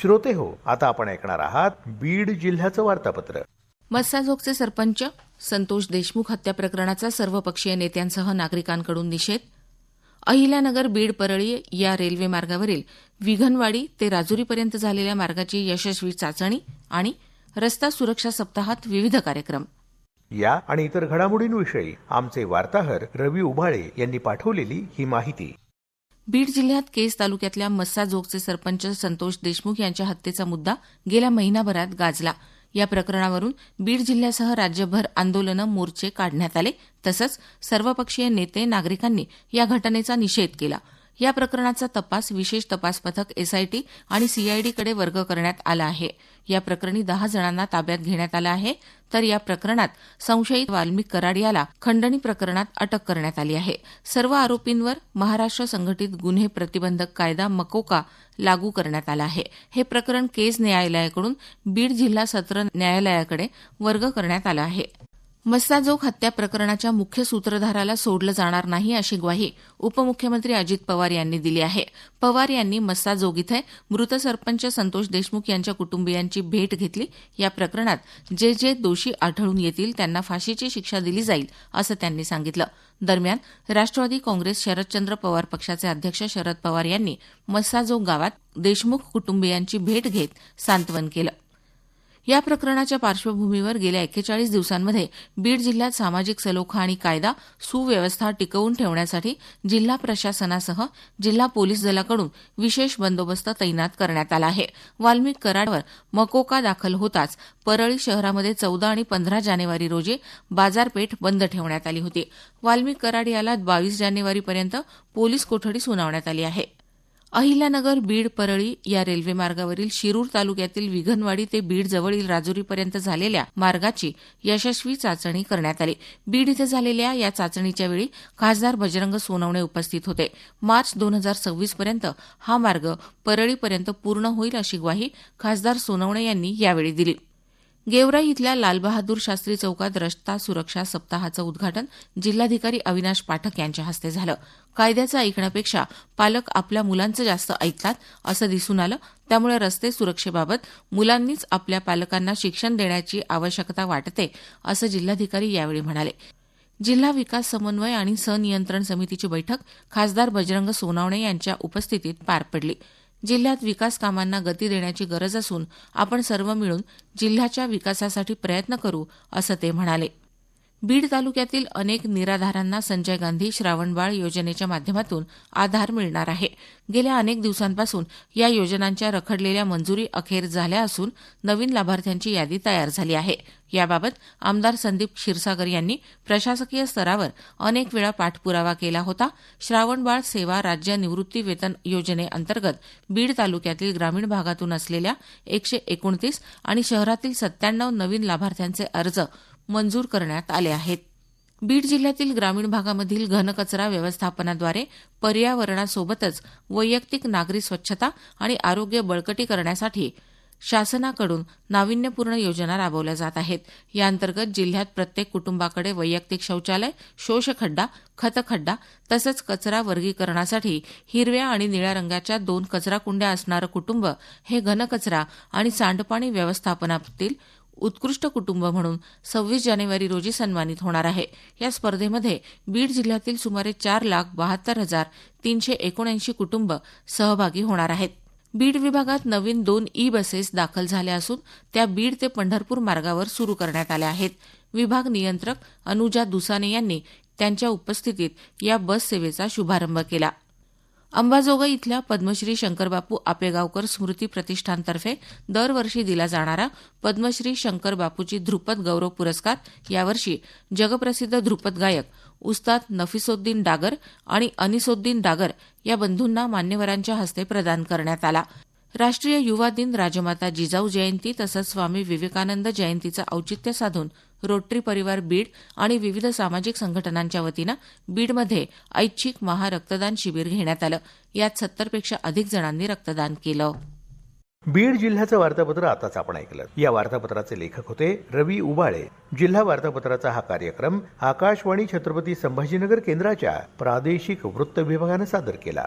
श्रोते हो आता आपण ऐकणार आहात बीड जिल्ह्याचं वार्तापत्र. मस्साजोगचे सरपंच संतोष देशमुख हत्या प्रकरणाचा सर्वपक्षीय नेत्यांसह नागरिकांकडून निषेध. अहिल्यानगर बीड परळी या रेल्वे मार्गावरील विघनवाडी ते राजुरीपर्यंत झालेल्या मार्गाची यशस्वी चाचणी आणि रस्ता सुरक्षा सप्ताहात विविध कार्यक्रम. या आणि इतर घडामोडींविषयी आमचे वार्ताहर रवी उभाळे यांनी पाठवलेली ही माहिती. बीड जिल्ह्यात केज तालुक्यातल्या मस्साजोगचे सरपंच संतोष देशमुख यांच्या हत्येचा मुद्दा गेल्या महिनाभरात गाजला. या प्रकरणावरून बीड जिल्ह्यासह राज्यभर आंदोलनं मोर्चे काढण्यात आले. तसंच सर्वपक्षीय नेते नागरिकांनी या घटनेचा निषेध केला. या प्रकरणाचा तपास विशेष तपास पथक एसआयटी आणि सीआयडीकडे वर्ग करण्यात आला आहे. या प्रकरणी दहा जणांना ताब्यात घेण्यात आलं आहे. तर या प्रकरणात संशयित वाल्मिक कराड याला खंडणी प्रकरणात अटक करण्यात आली आहे. सर्व आरोपींवर महाराष्ट्र संघटित गुन्हे प्रतिबंधक कायदा मकोका लागू करण्यात आला आहे. हे प्रकरण केज न्यायालयाकडून बीड जिल्हा सत्र न्यायालयाकडे वर्ग करण्यात आलं आहे. मस्साजोग हत्या प्रकरणाच्या मुख्य सूत्रधाराला सोडलं जाणार नाही अशी ग्वाही उपमुख्यमंत्री अजित पवार यांनी दिली आहे. पवार यांनी मस्साजोग इथं मृत सरपंच संतोष देशमुख यांच्या कुटुंबियांची भेट घेतली. या प्रकरणात जे जे दोषी आढळून येतील त्यांना फाशीची शिक्षा दिली जाईल असं त्यांनी सांगितलं. दरम्यान राष्ट्रवादी काँग्रेस शरदचंद्र पवार पक्षाचे अध्यक्ष शरद पवार यांनी मस्साजोग गावात देशमुख कुटुंबियांची भेट घेत सांत्वन केलं. या प्रकरणाच्या पार्श्वभूमीवर गेल्या एक्केचाळीस दिवसांमध्ये बीड जिल्ह्यात सामाजिक सलोखा आणि कायदा सुव्यवस्था टिकवून ठेवण्यासाठी जिल्हा प्रशासनासह जिल्हा पोलीस दलाकडून विशेष बंदोबस्त तैनात करण्यात आला आहे. वाल्मिक कराडवर मकोका दाखल होताच परळी शहरामध्ये चौदा आणि पंधरा जानेवारी रोजी बाजारपेठ बंद ठेवण्यात आली होती. वाल्मिक कराड याला बावीस जानेवारीपर्यंत पोलीस कोठडी सुनावण्यात आली आहे. अहिल्यानगर बीड परळी या रेल्वे मार्गावरील शिरूर तालुक्यातील विघनवाडी ते बीड जवळील राजुरीपर्यंत झालेल्या मार्गाची यशस्वी चाचणी करण्यात आली. बीड इथं झालेल्या या चाचणीच्या वेळी खासदार बजरंग सोनवणे उपस्थित होते. मार्च दोन हजार सव्वीस पर्यंत हा मार्ग परळीपर्यंत पूर्ण होईल अशी ग्वाही खासदार सोनवणे यांनी यावेळी दिली. गेवराई इथल्या लालबहादूर शास्त्री चौकात रस्ता सुरक्षा सप्ताहाचं उद्घाटन जिल्हाधिकारी अविनाश पाठक यांच्या हस्ते झालं. कायद्याचं ऐकण्यापेक्षा पालक आपल्या मुलांचं जास्त ऐकतात असं दिसून आलं. त्यामुळे रस्ते सुरक्षेबाबत मुलांनीच आपल्या पालकांना शिक्षण देण्याची आवश्यकता वाटते असं जिल्हाधिकारी यावेळी म्हणाले. जिल्हा विकास समन्वय आणि सनियंत्रण समितीची बैठक खासदार बजरंग सोनावणे यांच्या उपस्थितीत पार पडली. जिल्ह्यात विकास कामांना गती देण्याची गरज असून आपण सर्व मिळून जिल्ह्याच्या विकासासाठी प्रयत्न करू असं ते म्हणाले. बीड तालुक्यातील अनेक निराधारांना संजय गांधी श्रावणबाळ योजनेच्या माध्यमातून आधार मिळणार आहे. गेल्या अनेक दिवसांपासून या योजनांच्या रखडलेल्या मंजुरी अखेर झाल्या असून नवीन लाभार्थ्यांची यादी तयार झाली आहे. याबाबत आमदार संदीप क्षीरसागर यांनी प्रशासकीय स्तरावर अनेक वेळा पाठपुरावा केला होता. श्रावणबाळ सेवा राज्य निवृत्ती वेतन योजनेअंतर्गत बीड तालुक्यातील ग्रामीण भागातून असलेल्या एकशे एकोणतीस आणि शहरातील सत्त्याण्णव नवीन लाभार्थ्यांचे अर्ज मंजूर करण्यात आले आहेत. बीड जिल्ह्यातील ग्रामीण भागामधील घनकचरा व्यवस्थापनाद्वारे पर्यावरणासोबतच वैयक्तिक नागरी स्वच्छता आणि आरोग्य बळकटी करण्यासाठी शासनाकडून नाविन्यपूर्ण योजना राबवल्या जात आहेत. याअंतर्गत जिल्ह्यात प्रत्येक कुटुंबाकडे वैयक्तिक शौचालय शोषखड्डा खतखड्डा तसंच कचरा वर्गीकरणासाठी हिरव्या आणि निळ्या रंगाच्या दोन कचरा कुंड्या असणारं कुटुंब हे घनकचरा आणि सांडपाणी व्यवस्थापनातील उत्कृष्ट कुटुंब म्हणून सव्वीस जानेवारी रोजी सन्मानित होणार आहे. या स्पर्धेमध्ये बीड जिल्ह्यातील सुमारे चार लाख बहात्तर हजार तीनशे एकोणऐंशी कुटुंब सहभागी होणार आहेत. बीड विभागात नवीन दोन ई बसेस दाखल झाल्या असून त्या बीड ते पंढरपूर मार्गावर सुरू करण्यात आल्या आहेत. विभाग नियंत्रक अनुजा दुसाने यांनी त्यांच्या उपस्थितीत या बस सेवेचा शुभारंभ केला. अंबाजोगाई इथल्या पद्मश्री शंकरबापू आपेगावकर स्मृती प्रतिष्ठानतर्फे दरवर्षी दिला जाणारा पद्मश्री शंकरबापूची ध्रुपद गौरव पुरस्कार यावर्षी जगप्रसिद्ध ध्रुपद गायक उस्ताद नफिसोद्दीन डागर आणि अनिसोद्दीन डागर या बंधूंना मान्यवरांच्या हस्ते प्रदान करण्यात आला. राष्ट्रीय युवा दिन राजमाता जिजाऊ जयंती तसंच स्वामी विवेकानंद जयंतीचं औचित्य साधून रोटरी परिवार बीड आणि विविध सामाजिक संघटनांच्या वतीनं बीडमध्ये ऐच्छिक महारक्तदान शिबिर घेण्यात आलं. यात सत्तरपेक्षा अधिक जणांनी रक्तदान केलं. बीड जिल्ह्याचं वार्तापत्र आताच आपण ऐकलं. या वार्तापत्राचे लेखक होते रवी उबाळे. जिल्हा वार्तापत्राचा हा कार्यक्रम आकाशवाणी छत्रपती संभाजीनगर केंद्राच्या प्रादेशिक वृत्त विभागानं सादर केला.